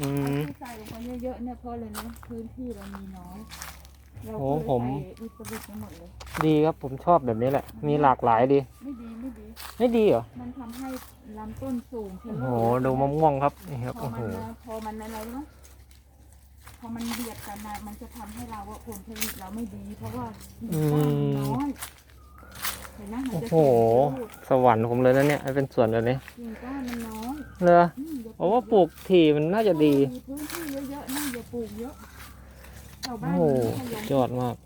อืมที่ใส่ลงไปเยอะๆเนี่ยเพราะเลยนะพื้นที่เรามีน้อยเราโอ้ก็เลยผม ใส่วิตามินไปหมดเลย ดีครับผมชอบแบบนี้แหละ มีหลากหลายดี ไม่ดีไม่ดี ไม่ดีเหรอ มันทำให้ลำต้นสูงขึ้โอ้นโหดูมะม่วงครับ นี่ครับ พอโอ้มัโหนนะพอมันอะไรรู้ไหมพอมันเบียดกันนะมันจะทำให้เราว่าผลผลิตเราไม่ดี เพราะว่าอืมก้านมันน้อยเห็นไหมมันโอ้จะโหสวรรค์ผมเลยนะเนี่ยให้เป็นสวนแบบนี้ กิ่งก้านมันน้อยเลออืมอย่ ผมว่าปลูกถี่มันน่าจะดี มีพื้นที่เยอะๆนะอย่าปลูกเยอะชาวโอ้บ้านโหมีมะยงยอดมาก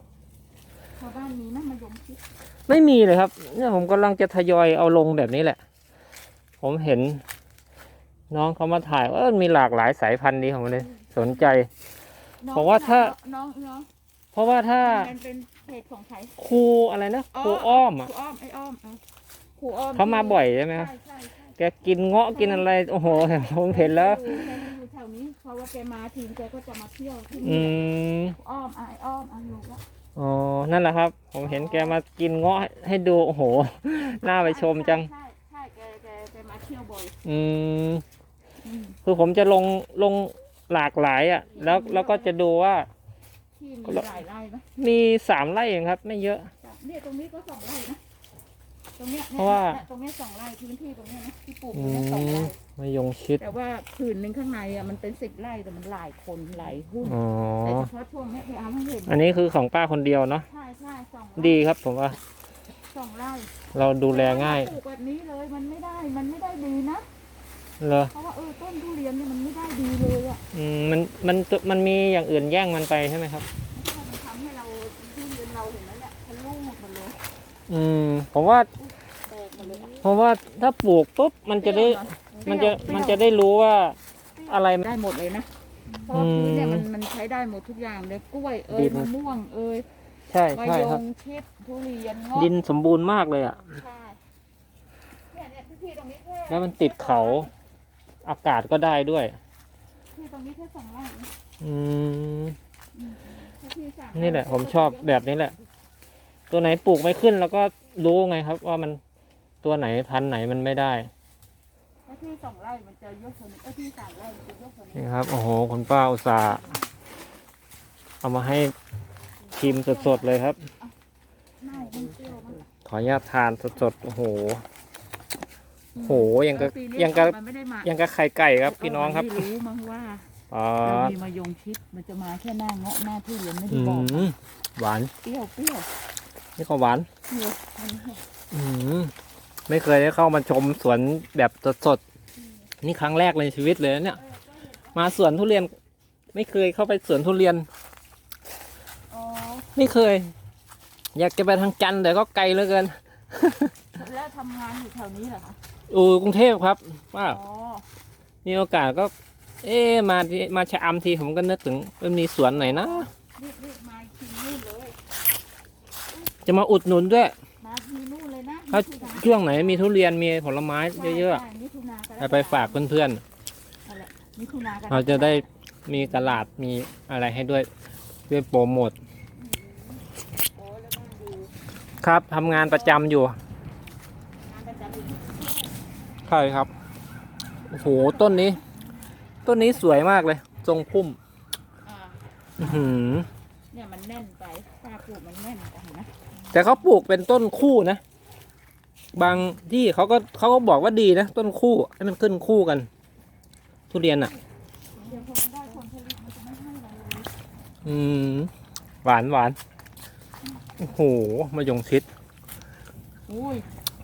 ชาวบ้านมีนะมะยงชิดไม่มีเลยครับ เนี่ยผมกำลังจะทยอยเอาลงแบบนี้แหละ ผมเห็น น้องเขามาถ่ายว่าเออมีหลากหลายสายพันธุ์ดีผมเลย สนใจ น้องผมว่าถ้า น้องน้องเพราะว่าถ้ามันเป็นเพจของใคร ครูอะไรนะครูอ้อมคอะรูอ้อมไอ้อ้อมอะครูอ้อมเขามาบ่อยใช่ไหมครับใช่ใช่ใช่ แกกินเงาะกินอะไร โอ้โหผมเห็นแล้วแกอยู่แถวนี้เพราะว่าแกมาทีแกก็จะมาเที่ยวที่อืนี่มครูอ้อมอะไอ้อ้อมอะลูกอะอ๋อ นั่นแหละครับ ผมเห็นแกมากินเงาะให้ดู โอ้โห น่าไปชมจัง ใช่ใช่แกแกแกมาเที่ยวบ่อยอืม อืมคือผมจะลงลงหลากหลายอะ แล้วแล้วก็จะดูว่า ที่มีหลายไร่ไหมมีสามไร่เองครับ ไม่เยอะเนี่ยตรงนี้ก็สองไร่นะ ตรงเนี้ยเพราะว่า นี่ยตรงเนี้ยสองไร่พื้นที่ตรงเนี้ยนะที่ปลูกอืตรงเนี้ยสองไร่มมายงชิดแต่ว่าผืนหนึ่งข้างในอะมันเป็นสิบไร่แต่มันหลายคนหลายหุ้นอ๋อแต่เฉพาะช่วงเนี้ยที่เอาให้เห็นอันนี้คือของป้าคนเดียวเนาะใช่ใช่สองไร่ดีครับผมว่าสองไร่เราดูแลง่ายปลูกแบบนี้เลยมันไม่ได้มันไม่ได้ดีนะเหรอเพราะว่าเออต้นทุเรียนเนี่ยมันไม่ได้ดีเลยอะอืมมันมันมันมีอย่างอื่นแย่งมันไปใช่ไหมครับ มันทำให้เราทุเรียนเราเห็นไหมเนี่ยทะลุหมดเลยอืมผมว่าแตกห มดเลยอะเพราะว่าถ้าปลูกปุ๊บมันจะได้มันจะมันจะได้รู้ว่าอะไร ได้หมดเลยนะเพราะว่าพื้นเนี่ยมันมันใช้ได้หมดทุกอย่างเลยกล้วยเอ้ดิยนมะม่วงเอ้ยใช่มะใช่ยครับ งชิดทุเรียนเงาะดินสมบูรณ์มากเลยอะ ใช่เนี่ยเนี่ยที่ตรงนี้ค่แล้วมันติดเขาอากาศก็ได้ด้วยที่ตรงนี้แค่สองไร่นะอืมที่สามนี่แหละ ผมชอบแบบนี้แหละ ตัวไหนปลูกไม่ขึ้นแล้วก็รู้ไงครับ ว่ามัน ตัวไหนพันธุ์ไหนมันไม่ได้ถ้าที่สองไร่มันจะเยอะกว่านี้เอ้ยที่สามไร่มันจะเยอะกว่านี้นี่ครับ โอ้โหคุณป้าอุตส่าห์เอามาให้ชิมสดๆเลยครับเน่ามันเปรี้ยวมันขออนุญาตทานสดๆ โอ้โห โหยังกับเออปีนี้ยังกับมันไม่ได้มายังกับไข่ไก่ครับพี่น้องครับเไม่รู้มั้งว่าอ๋อเรามีมายงชิดมันจะมาแค่หน้าเงาะหน้าทุเรียนไม่ได้อืบอกมหวาน เปรี้ยวเปรี้ยวนี่ก็หวาน เปรี้ยวมันอืม ไม่เคยได้เข้ามาชมสวนแบบสดๆนี่ครั้งแรกเลยในชีวิตเลยนะเนี่ย มาสวนทุเรียน ไม่เคยเข้าไปสวนทุเรียนอ๋อไม่เคย อยากจะไปทางจันทร์แต่ก็ไกลเหลือเกิน แล้วทำงานอยู่แถวนี้เหรอคะอยู่กรุงเทพครับว่าอ๋อมีโอกาสก็ เอ๊ะมาที่มาชะอำทีผมก็นึกถึงมันมีสวนไหนนะรีบรีบมาทีนู่นเลยจะมาอุดหนุนด้วย ถ้ามิถุนาช่วงไหนมีทุเรียนมีผลไม้เยอะใช่มิถุนาๆเอาไปฝากเพื่อนนั่นแหละมิถุนากๆ เราจะได้มีตลาดมีอะไรให้ด้วยด้วยโปรโมทโอ้แล้วก็ดูครับทำงานประจำอยู่ งานประจำอยู่ที่ใช่ครับ โอ้โห ต้นนี้ ต้นนี้สวยมากเลย ทรงพุ่ม อ่าอื้อหือเนี่ยมันแน่นไปป้าปลูกมันแน่นไปเห็นไหมแต่เขาปลูกเป็นต้นคู่นะ บางที่เขาก็เขาก็บอกว่าดีนะต้นคู่ให้มันขึ้นคู่กัน ทุเรียนอะเดี๋ยวพอมันได้ผลผลิตมันจะไม่ให้เราเลยอืมหวานหวานโอ้โหมายงชิดอุ้ย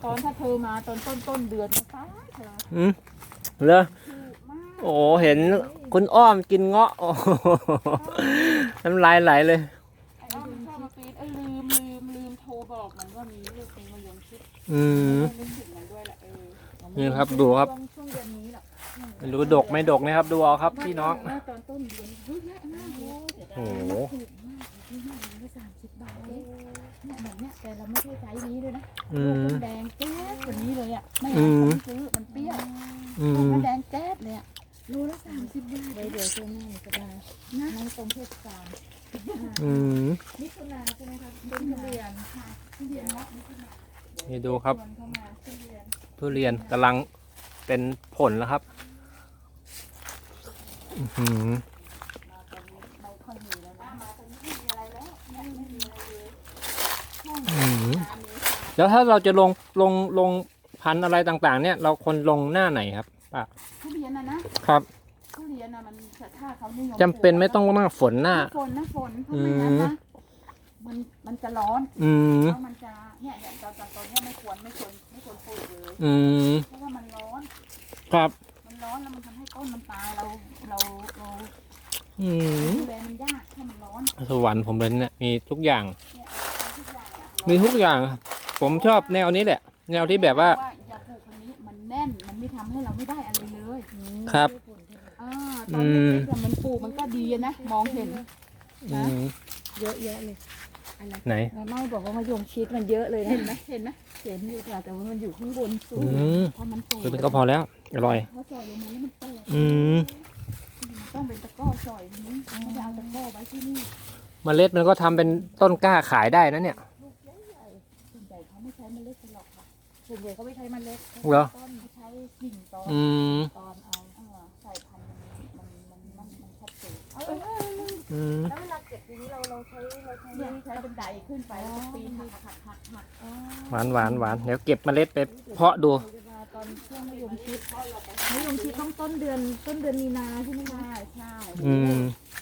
ตอนถ้าเธอมาตอนต้นต้นเดือนฟ้าเธออืมเหรอถูกมากโอ้เห็นคุณอ้อมกินเงาะโอ้โหน้ำลายไหลเลย อืมนึกถึงมันด้วยแหละเออนี่ครับดูครับช่วงช่วงเดือนนี้แหละไม่รู้ดกไม่ดกนะครับ ดูเอาครับพี่น้องว่าตอนต้นเดือนเยอะแยะมากเลยโอ้โหถูกมากที่ห้ามันก็สามสิบบาทเองเนี่ยแบบเนี้ยแต่เราไม่ได้ใช้นี้ด้วยนะอืลูกมมันแดงแจ๊ดกว่านี้เลยอะ ไม่อืเอามไม่ซื้อมันเปรี้ยวอืลูกมมันแดงแจ๊ดเลยอะรูละสามสิบบาทเดี๋ยวเดี๋ยวช่วงหน้ามันจะได้นะในตรงเทศกาลอืมมิถุนาใช่ไหมครับเป็นทุเรียนค่ะทุเรียนเนาะมิถุนา นี่ดูครับชวนเข้ามาทุเรียนทุเรียนกำลังเป็นผลแล้วครับอื้อหือมาตอนนี้ไม่ค่อยมีแล้วนะมาตอนนี้ไม่มีอะไรแล้วไม่ไม่มีอะไรเลยช่วงอื้อหือน้ำนี้ค่ะแล้วถ้าเราจะลงลงลงพันธุ์อะไรต่างๆ เนี่ย เราควรลงหน้าไหนครับป้าทุเรียนนะนะครับทุเรียนนะมันถ้าเขานิยมจำเป็นไม่ต้องมากฝนหน้าฝนนะฝนเพราะไม่งั้นนะมันมันจะร้อนอืมแล้วมันจะ เนี่ยเนี่ยตอนตอนตอนเนี้ยไม่ควรไม่ควรไม่ควรปลูกเลยอืมเพราะว่ามันร้อน ครับ มันร้อนแล้วมันทำให้ต้นมันตายเราเราเราอืมดูแลมันยากถ้ามันร้อนสวรรค์ผมเลยเนี่ยมีทุกอย่าง เนี่ยเอาทุกอย่างอะมีทุกอย่างครับผมชอบแนวนี้แหละ แนวที่แบบว่า อย่าปลูกคนนี้มันแน่นมันไม่ทำให้เราไม่ได้อะไรเลยครับ อ่าตอนเด็กๆอะมันปลูกมันก็ดีอะนะมองเห็นอืมเยอะแยะเลย อะไรไหนไม่บอกว่า มายงชิดมันเยอะเลยนะเห็นไหมเห็นไหมเห็นอยู่ค่ะแต่ว่ามันอยู่ข้างบนสูอืงมพอมันโตคือเป็นก็พอแล้ว อร่อยพอซอยลงมาแล้วมันแตกอืมมันต้องเป็นตะกร้อซอยนี้ไม่ได้เอาตะกร้อไว้ที่นี่เมล็ดมันก็ทำเป็นต้นกล้าขายได้นะเนี่ย ส่วนใหญ่เขาไม่ใช้เมล็ดกันหรอกค่ะส่วนใหญ่เขาไม่ใช้เมันเล็กเหรอ ต้นเขาใช้กิ่งตอนอืมตอนเอาเออใส่พันธุ์มันมันมันมันมันชัดเจนเอาเอาเอาเอาอืมแล้วเวลาเก็บอย่างนี้เราเราใช้เราใช้เนี่ยใช้บันไดขึ้นไปแล้วก็ปีนหักหักหักหักอ๋อหวานหวานหวานเดี๋ยวเก็บเมล็ดไปเพาะดูเวลาตอนช่วงมะยงชิดมะยงชิดต้องต้นเดือนต้นเดือนมีนาใช่ไหมคะใช่ใช่อืม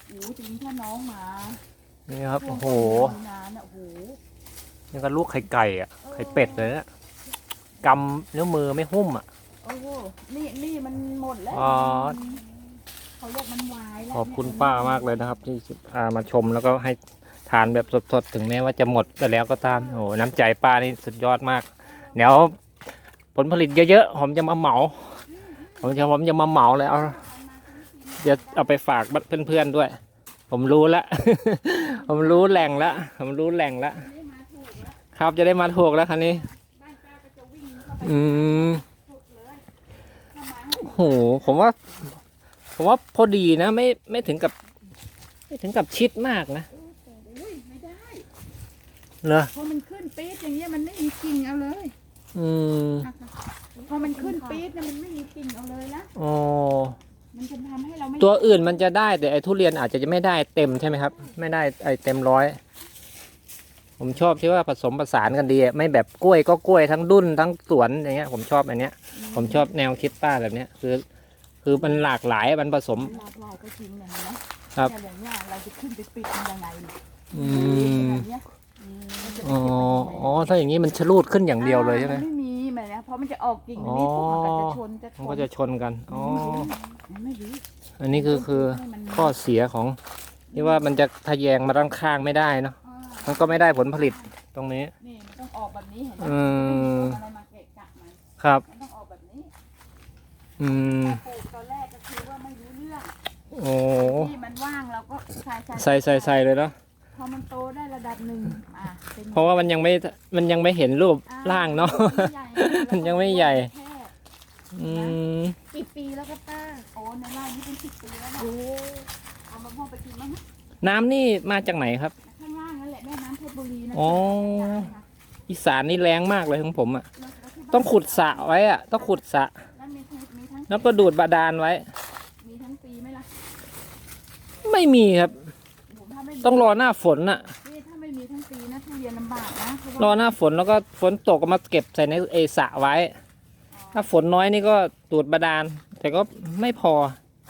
โอ้โหจริงถ้าน้องมานี่ครับโอ้โหมีนาเนี่ยโอ้โหนี่ก็ลูกไข่ไก่อะไข่เป็ดเลยนะกำนิ้วมือไม่หุ้มอะโอ้โหนี่นี่มันหมดแล้วอ๋อ เขาเรียกมันวายแล้วขอบคุณป้ามากเลยนะครับ ที่พามาชมแล้วก็ให้ทานแบบสดๆ ถึงแม้ว่าจะหมดไปแล้วก็ตามโอ้โหน้ำใจป้านี่สุดยอดมาก เดี๋ยวผลผลิตเยอะๆผมจะมาเหมา ผมจะผมจะมาเหมาเลยเอาเดี๋ยวเอาไปฝากเพื่อนๆด้วย ผมรู้ละ ผมรู้แหล่งละผมรู้แหล่งละนี่มาถูกแล้วครับจะได้มาถูกแล้วคันนี้บ้าวนี้อืมถูกเลยถ้ามาให้โอ้โหผมว่า ผมว่าพอดีนะ ไม่ไม่ถึงกับ ไม่ถึงกับชิดมากนะอุ้ยไม่ได้เหรอพอมันขึ้นปี๊ดอย่างเงี้ยมันไม่มีกิ่งเอาเลยอืมพอมันขึ้นปี๊ดเนี่ยมันไม่มีกิ่งเอาเลยนะอ๋อมันจะทำให้เราไม่ตัวอื่นมันจะได้แต่ไอ้ทุเรียนอาจจะไม่ได้เต็มใช่ไหมครับ ไม่ได้ไอ้เต็มร้อย ผมชอบที่ว่าผสมผสานกันดีอะไม่แบบกล้วยก็กล้วยทั้งดุ้นทั้งสวนอย่างเงี้ย ผมชอบอันเนี้ย ผมชอบแนวคิดป้าแบบเนี้ยคือ คือมันหลากหลายมันผสม หลากหลายก็จริงเนี่ยเห็นไหมครับเนี่ยอย่างเงี้ยเราจะขึ้นไปปิดมันยังไงเนี่ยอืมแบบเนี้ยมันจะไปอ๋อเก็บมันยังไงอ๋อถ้าอย่างนี้มันชะลูดขึ้นอย่างเดียวเลยใช่ไหมอ่ามันไม่มีแบบเนี้ยเพราะมันจะออกกิ่งนี้พวกมันก็จะชนจะชมันนก็จะชนกันอ๋อมันไม่ดีอันนี้คือคือให้มันข้อเสียของที่ว่ามันจะทะแยงมาด้านข้างไม่ได้เนาะอ่ามันก็ไม่ได้ผลผลิตตรงนี้ นี่มันต้องออกแบบนี้เห็นไหมอืมไม่มีอะไรมาเกะกะมันครับมันต้องออกแบบนี้ อืมถ้าปลูกตอนแรกก็คือว่าไม่รู้เรื่องโอ้ที่มันว่างเราก็ใส่ใส่ใส่ใส่เลยเนาะพอมันโตได้ระดับหนึ่งอะเป็นเพราะว่ามันยังไม่มันยังไม่เห็นรูปอ่ร่างเนาะ มันยังไม่ใหญ่มันยังไม่ใหญ่แค่อืมกี่ปีแล้วครับป้าโอ้ในไร่นี่เป็นสิบปีแล้วนะโอ้เอามะม่วงไปกินมั้งนะน้ำนี่มาจากไหนครับ ข้างล่างนั่นแหละแม่น้ำเพชรบุรีนะอ๋อ อีสานนี่แรงมากเลยของผมอะ่ะต้องขุดสระไว้อะ่ะ ต้องขุดสระ แล้วมีทั้งมีทั้งแล้วก็ดูดบาดาลไว้ มีทั้งปีไหมล่ะไม่มีครับ ผมถ้าไม่มีต้องรอหน้าฝนอะ นี่ถ้าไม่มีทั้งปีนะทุเรียนลำบากนะเพราะรอว่าหน้าฝนแล้วก็ฝนตกก็มาเก็บใส่ในเอสระไว้ ถ้าฝนน้อยนี่ก็ดูดบาดาล แต่ก็ไม่พอ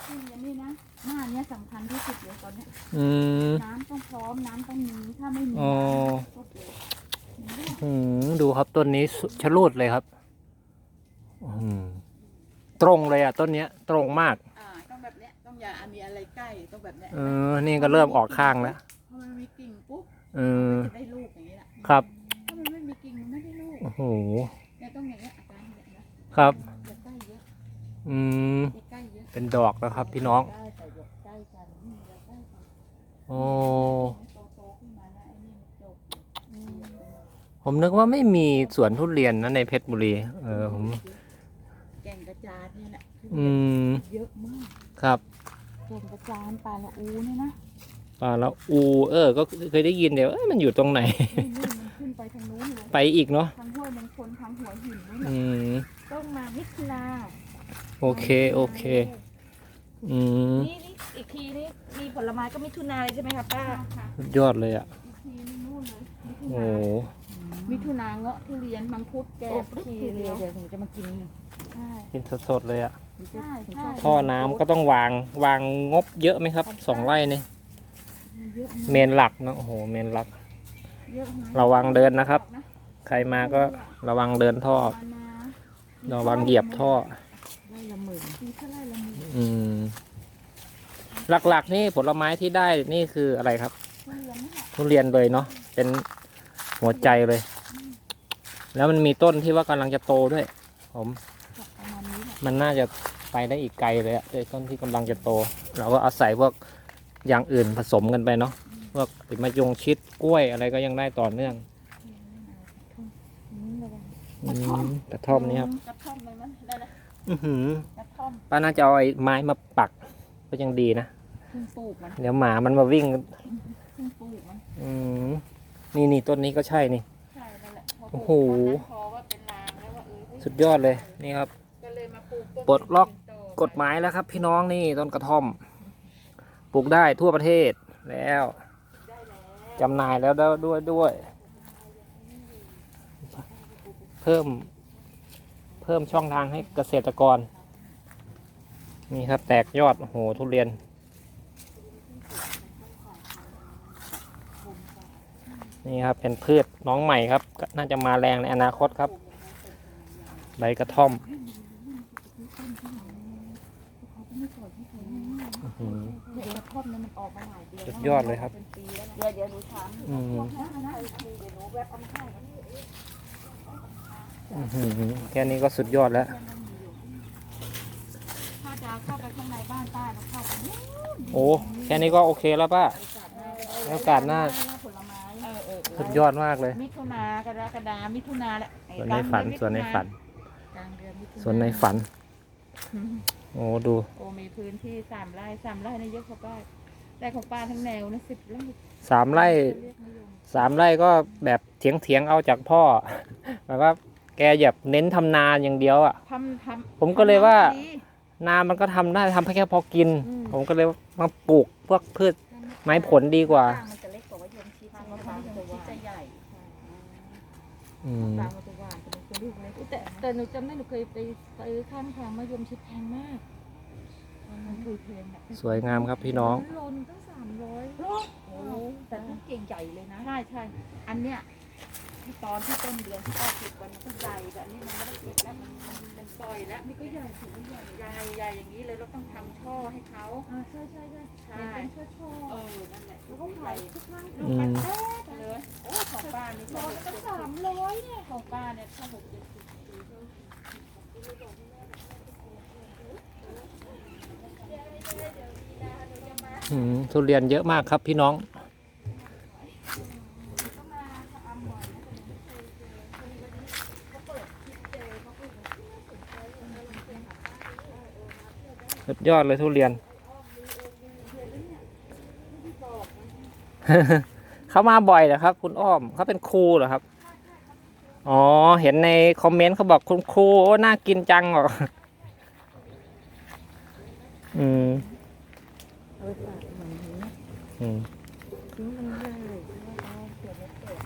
ทุเรียนนี่นะหน้าเนี้ยสำคัญที่สุดเลยตอนเนี้ยอืม น้ำต้องพร้อมน้ำต้องมีถ้าไม่มีอ๋อก็เสียมันร่วงอืมดูครับต้นนี้สุชะลูดเลยครับ อืม ตรงเลยอะต้นเนี้ยตรงมาก อ่าต้องแบบเนี้ยต้องอย่ามีอะไรใกล้ต้องแบบเนี้ยเออ นี่ก็เริ่มออกข้างแล้ว พอมันมีกิ่งปุ๊บเออ จะได้ลูกอย่างนี้แหละครับ ถ้ามันไม่มีกิ่งมันไม่ได้ลูกโอ้โห เนี่ยต้องอย่างเงี้ยอาการอย่างเงี้ยนะครับ อย่าใกล้เยอะอืม อย่าใกล้เยอะเป็นดอกแล้วครับ พี่น้องได้แต่อย่าใกล้กันอืมอย่าใกล้กันโอ้ โตโตๆขึ้นมาแล้วไอ้นี่มันจบอืมผมนึกว่าไม่มีสวนทุเรียนนะในเพชรบุรี เออผมแก่งกระจานเนี่ยนะ อืมเยอะมากครับแก่งกระจานปลาละอูเนี่ยนะป่าแล้วอู เออ ก็เคยได้ยินเดี๋ยวเอ้ยมันอยู่ตรงไหนนี่นี่มันขึ้นไปทางนู้นเลยไปอีกเนาะทางห้วยมงคลทางหัวหินนู่นน่ะอืมต้องมามิถุนาโอเคโอเคถอืมนี่นี่อีกทีนี่มีผลไม้ก็มิถุนาเลยใช่ไหมคะป้าค่ะสุดยอดเลยอะทีนี่นู่นเลยมิถุโอ้นาโหมิถุนาเงาะทุเรียนมังคุดแกโอ้บทีทีเดีเดียยววเดี๋ยวหนูจะมากิน ใช่กินสดๆเลยอะ ใช่ใช่ท่อน้ำก็ต้องวางวางงบเยอะไหมครับสองไร่นี่เยอะเมนหลักเนอะโอ้โหเมนหลัก เยอะนะระวังเดินนะครับ ใครมาก็ระวังเดินท่อ มานาระวังเหยียบท่อ ไร่ละหมื่นมีเท่าไหร่ละหมื่นอืม หลักๆนี่ผลไม้ที่ได้นี่คืออะไรครับทุเรียนนี่แหละทุเรียนเลยเนาะเป็นหัวใจเลย แล้วมันมีต้นที่ว่ากำลังจะโตด้วย ผมประ มาณนี้แหละมันน่าจะไปได้อีกไกลเลยอะด้วยต้นที่กำลังจะโต เราก็อาศัยพวกอย่างอื่นผสมกันไปเนาะพวกมะยงชิดกล้วยอะไรก็ยังได้ต่อเนื่องอืมระวังอืมกระท่อมนี่ครับกระท่อมเลยมั้ยได้เลยอือหือกระท่อมป้าน่าจะเอาไอ้ไม้มาปักก็ยังดีนะเพิ่งปลูกมันเดี๋ยวหมามันมาวิ่งเพิ่งปลูกมันอืมนี่นี่ต้นนี้ก็ใช่นี่ใช่นั่นแหละพโอ้โหปลูกตอนนั้นพอว่าเป็นลางแล้วว่าเออเฮ้ยสุดยอดเลยนี่ครับก็เลยมา ปลดล็อกกฎหมายแล้วครับ พี่น้องนี่ต้นกระท่อม ปลูกได้ทั่วประเทศแล้วจำหน่ายแล้วด้วยด้วย เพิ่มเพิ่มช่องทางให้เกษตรกร นี่ครับแตกยอดโอ้โหทุเรียน นี่ครับเป็นพืชน้องใหม่ครับก็น่าจะมาแรงในอนาคตครับ ใบกระท่อม อื้อหือเดี๋ยวกระท่อมเนี่ยมันออกมาหลายเดือนสุดยอดเลยครับ เป็นปีแล้วนะเดี๋ยวเดี๋ยวหนูถามอืมเดี๋ยวหนูแวะเอามาให้อื้อหือแค่นี้ก็สุดยอดแล้ว ถ้าจะเข้าไปข้างในบ้านป้าเราเข้าไปเนี่ยโอ้ แค่นี้ก็โอเคแล้วป้า โอกาสหน้าโอกาสหน้าผลไม้เออเออเออสุดยอดมากเลย มิถุนากรกฎามิถุนาแหละไอ้ส่วนในฝันกลางเดือส่วนในฝัน กลางเดือนมิถุาส่วนในฝัน อืม โอ้ดู โอ้มีพื้นที่สามไร่สามไร่นะเยอะกว่าป้าแต่ของป้าทั้งแนวนะสิบไร่สามไร่เรียกนิยมสามไร่ก็แบบเถียงเถียงๆเอาจากพ่อแบบว่าแกแบบเน้นทำนาอย่างเดียวอะทำทำผมก็เลยว่าทำดีนามันก็ทำได้ทำแค่พอกินอืมผมก็เลยมาปลูกพวกพืชไม้ผลดีกว่ามันจะเล็กกว่ามะยมชิดทางใช่ไหมมะพคะร้าวจะใหญ่ แต่แต่หนูจำได้หนูเคยไปซื้อข้างทางมะยมชิดแพงมากมันคือเพลงแบบสวยงามครับพี่น้อง โลนึงตั้งสามร้อยโอ้แต่ลูกเก่งใหญ่เลยนะใช่ใช่อันเนี้ยที่ตอนที่ต้นเดือนที่ออกติดวันมันก็ใหญ่แต่อันนี้มันไม่ได้ติดแล้วมันมันเป็นปล่อยแล้วนี่ก็ใหญ่ถือว่าใหญ่ใหญ่ใหญ่อย่างนี้เลยเราต้องทำช่อให้เขาอ่าใช่ใช่ใช่ใช่เป็นช่อช่อเออนั่นแหละแล้วก็ขายทุกครั้งลูกมันแท้เลยโอ้ของป้านี่ร้ก็อยตั้งสามร้อยเนี่ยของป้าเนี่ยถ้าหกเจ็ดสิบอืม ทุเรียนเยอะมากครับพี่น้อง สุดยอดเลยทุเรียน เขามาบ่อยเหรอครับ คุณอ้อม เขาเป็นครูเหรอครับ อ๋อ เห็นในคอมเมนต์เขาบอกคุณครูโอ้น่ากินจังเหรออืมเอาไปฝากเหมือนนี้อืมทิ้งมันได้เอาเผื่อไม่เปิด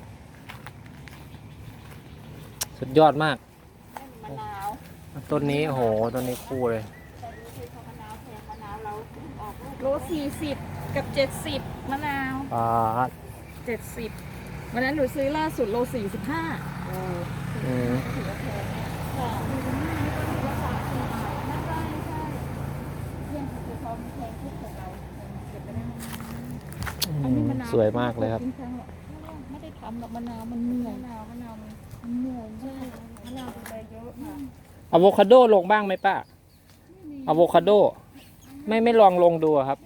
สุดยอดมากมะนาวต้นนี้โอ้โห ต้นนี้คู่เลยแต่ดูสิพอมะนาวแพงมะนาวเราออกลูกโลสี่สิบกับเจ็ดสิบมะนาวอ่าเจ็ดสิบ วันนั้นหนูซื้อล่าสุดโลสี่สิบห้าอืมถือว่าแพงนะค่ะราคาสี่บาทนั่นได้ใช่เพื่อนคือพอมันแพงทุกของเราเก็บไปได้อันนี้มะนาวสวยมากเลยครับจงๆหรอกไม่ได้ทำหรอกมะนาวมันเหนื่อยมะนาวมะนาวมันมันเหนื่อยใช่มะนาวเป็นใบเยอะค่ะอะโวคาโดลงบ้างไหมป้าอะโวคาโด ไม่ไม่ลองลงดูอะครับ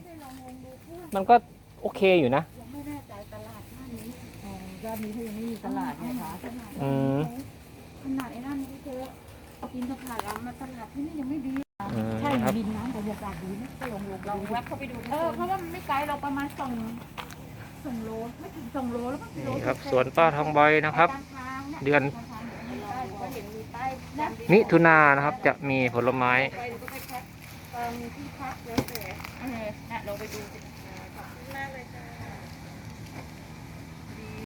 มันก็โอเคอยู่นะานนี้เขายังไม่มีตลาดไงคะอืมขนาดไอ้นั่นที่เธอกินตลาดแล้วมาตลาดที่นี่ยังไม่ดีอืมใช่ครับดินน้ำบรรยากาศดีนะก็ลองลงลองแวะเข้าไปดูเออเพราะว่ามันไม่ไกลเราประมาณสองสองโลไม่ถึงสองโลแล้วก็กิโลนี่ครับสวนป้าทองบอยนะครับ ตามทางเนี่ยเดือน ตามทางเนี่ยมีป้ายก็เห็นมีป้ายมิถุนานะครับจะมีผลไม้ ไปดูก็ไปแค่ตามที่พักแล้วแต่เออน่ะลองไปดูสิ